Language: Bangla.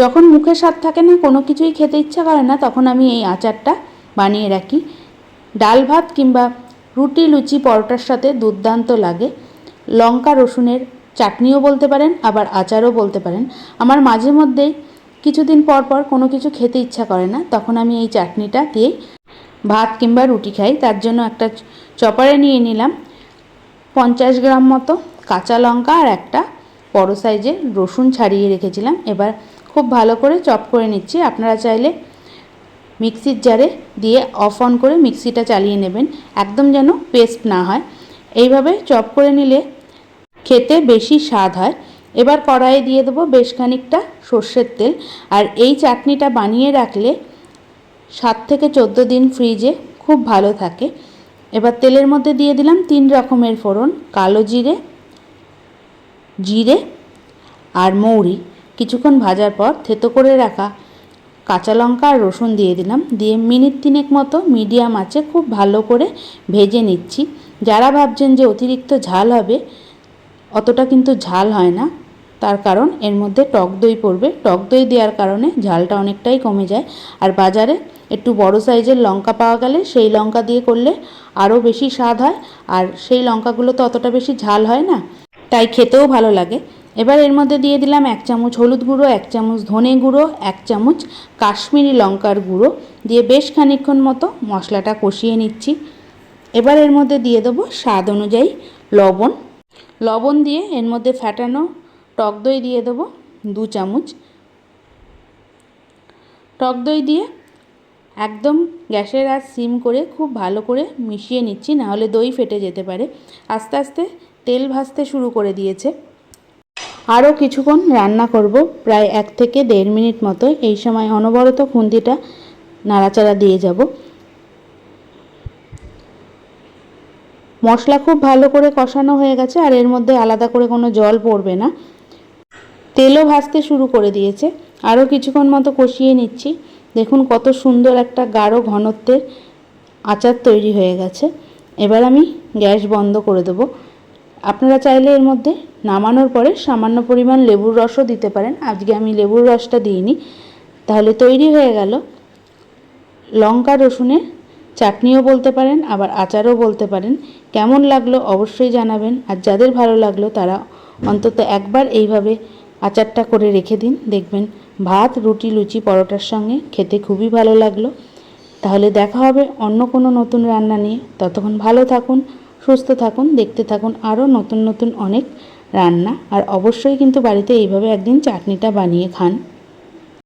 যখন মুখে স্বাদ থাকে না, কোনো কিছুই খেতে ইচ্ছা করে না, তখন আমি এই আচারটা বানিয়ে রাখি। ডাল ভাত কিংবা রুটি, লুচি, পরোটার সাথে দুর্দান্ত লাগে। লঙ্কা, রসুনের চাটনিও বলতে পারেন, আবার আচারও বলতে পারেন। আমার মাঝে মধ্যেই কিছুদিন পর পর কোনো কিছু খেতে ইচ্ছা করে না, তখন আমি এই চাটনিটা দিয়েই ভাত কিংবা রুটি খাই। তার জন্য একটা চপারে নিয়ে নিলাম পঞ্চাশ গ্রাম মতো কাঁচা লঙ্কা আর একটা বড় সাইজের রসুন ছাড়িয়ে রেখেছিলাম। এবার খুব ভালো করে চপ করে নিচ্ছি। আপনারা চাইলে মিক্সির জারে দিয়ে অফ অন করে মিক্সিটা চালিয়ে নেবেন, একদম যেন পেস্ট না হয়। এইভাবে চপ করে নিলে খেতে বেশি স্বাদ হয়। এবার কড়াইয়ে দিয়ে দেবো বেশ খানিকটা সর্ষের তেল। আর এই চাটনিটা বানিয়ে রাখলে সাত থেকে চোদ্দ দিন ফ্রিজে খুব ভালো থাকে। এবার তেলের মধ্যে দিয়ে দিলাম তিন রকমের ফোড়ন, কালো জিরে জিরে আর মৌরি কিছুক্ষণ ভাজার পর থেতো করে রাখা কাঁচা লঙ্কা আর রসুন দিয়ে দিলাম। দিয়ে মিনিট তিনেক মতো মিডিয়াম আছে খুব ভালো করে ভেজে নিচ্ছি। যারা ভাবছেন যে অতিরিক্ত ঝাল হবে, অতটা কিন্তু ঝাল হয় না। তার কারণ এর মধ্যে টক দই পড়বে। টক দই দেওয়ার কারণে ঝালটা অনেকটাই কমে যায়। আর বাজারে একটু বড় সাইজের লঙ্কা পাওয়া গেলে সেই লঙ্কা দিয়ে করলে আরও বেশি স্বাদ হয়। আর সেই লঙ্কাগুলো তো অতটা বেশি ঝাল হয় না। তাই খেতেও ভালো লাগে। এবার এর মধ্যে দিয়ে দিলাম এক চামচ হলুদ গুঁড়ো, এক চামচ ধনে গুঁড়ো, এক চামচ কাশ্মীরি লঙ্কার গুঁড়ো। দিয়ে বেশ খানিকক্ষণ মতো মশলাটা কষিয়ে নিচ্ছি। এবার এর মধ্যে দিয়ে দেবো স্বাদ অনুযায়ী লবণ। লবণ দিয়ে এর মধ্যে ফ্যাটানো টক দই দিয়ে দেবো দু চামচ। টক দই দিয়ে একদম গ্যাসের আঁচ সিম করে খুব ভালো করে মিশিয়ে নিচ্ছি, নাহলে দই ফেটে যেতে পারে। আস্তে আস্তে তেল ভাজতে শুরু করে দিয়েছে। আরও কিছুক্ষণ রান্না করব, প্রায় এক থেকে দেড় মিনিট মতো। এই সময় অনবরত খুন্তিটা নাড়াচাড়া দিয়ে যাব। মশলা খুব ভালো করে কষানো হয়ে গেছে আর এর মধ্যে আলাদা করে কোনো জল পড়বে না। তেলও ভাজতে শুরু করে দিয়েছে। আরও কিছুক্ষণ মতো কষিয়ে নিচ্ছি। দেখুন কত সুন্দর একটা গাঢ় ঘনত্বের আচার তৈরি হয়ে গেছে। এবার আমি গ্যাস বন্ধ করে দেবো। আপনারা চাইলে এর মধ্যে নামানোর পরে সামান্য পরিমাণ লেবুর রসও দিতে পারেন। আজকে আমি লেবুর রসটা দিইনি। তাহলে তৈরি হয়ে গেল। লঙ্কা রসুনের চাটনিও বলতে পারেন, আবার আচারও বলতে পারেন। কেমন লাগল অবশ্যই জানাবেন। আর যাদের ভালো লাগল তারা অন্তত একবার এইভাবে আচারটা করে রেখে দিন। দেখবেন ভাত, রুটি, লুচি, পরোটার সঙ্গে খেতে খুবই ভালো লাগল। তাহলে দেখা হবে অন্য কোনো নতুন রান্না নিয়ে। ততক্ষণ ভালো থাকুন। সুস্থ থাকুন, দেখতে থাকুন আরও নতুন নতুন অনেক রান্না। আর অবশ্যই কিন্তু বাড়িতে এইভাবে একদিন চাটনিটা বানিয়ে খান।